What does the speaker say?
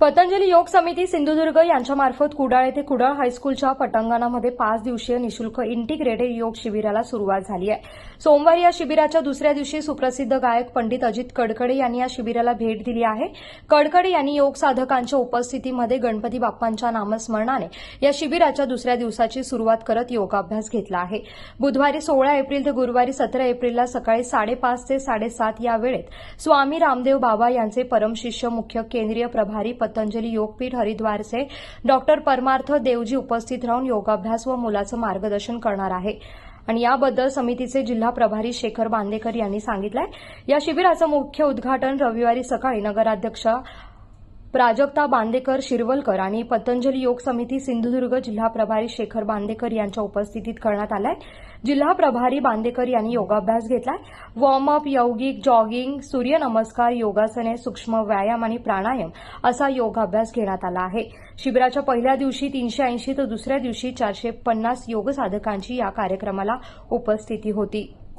पतंजली योग समिती सिंधुदुर्ग यांच्यामार्फत कुडाळ येथे कुडाळ हायस्कूलच्या पटांगणामध्ये पाच दिवसीय निशुल्क इंटिग्रेटेड योग शिबिराला सुरुवात झाली आहे. सोमवारी या शिबिराच्या दुसऱ्या दिवशी सुप्रसिद्ध गायक पंडित अजित कडकडे यांनी या शिबिराला भेट दिली आहे. कडकडे यांनी योग साधकांच्या उपस्थितीमध्ये गणपती बाप्पांच्या नामस्मरणाने या शिबिराच्या दुसऱ्या दिवसाची सुरुवात करत योगाभ्यास घेतला आहे. बुधवारी सोळा एप्रिल ते गुरुवारी सतरा एप्रिलला सकाळी साडेपाच ते साडेसात या वेळेत स्वामी रामदेव बाबा यांचे परमशिष्य मुख्य केंद्रीय प्रभारी पतंजली योगपीठ हरिद्वारचे डॉक्टर परमार्थ देवजी उपस्थित राहून योगाभ्यास व मुलाचं मार्गदर्शन करणार आहे. आणि याबद्दल समितीचे जिल्हा प्रभारी शेखर बांदेकर यांनी सांगितलं या शिबिराचं मुख्य उद्घाटन रविवारी सकाळी नगराध्यक्षा प्राजक्ता बांदेकर शिरवलकर आणि पतंजली योग समिती सिंधुदुर्ग जिल्हा प्रभारी शेखर बांदेकर यांच्या उपस्थितीत करण्यात आलाय. जिल्हा प्रभारी बांदेकर यांनी योगाभ्यास घेतलाय. वॉर्मअप यौगिक जॉगिंग सूर्यनमस्कार योगासने सूक्ष्म व्यायाम आणि प्राणायाम असा योगाभ्यास घेण्यात आला आहे. शिबिराच्या पहिल्या दिवशी तीनशे ऐंशी तर दुसऱ्या दिवशी चारशे पन्नास योगसाधकांची या कार्यक्रमाला उपस्थिती होती.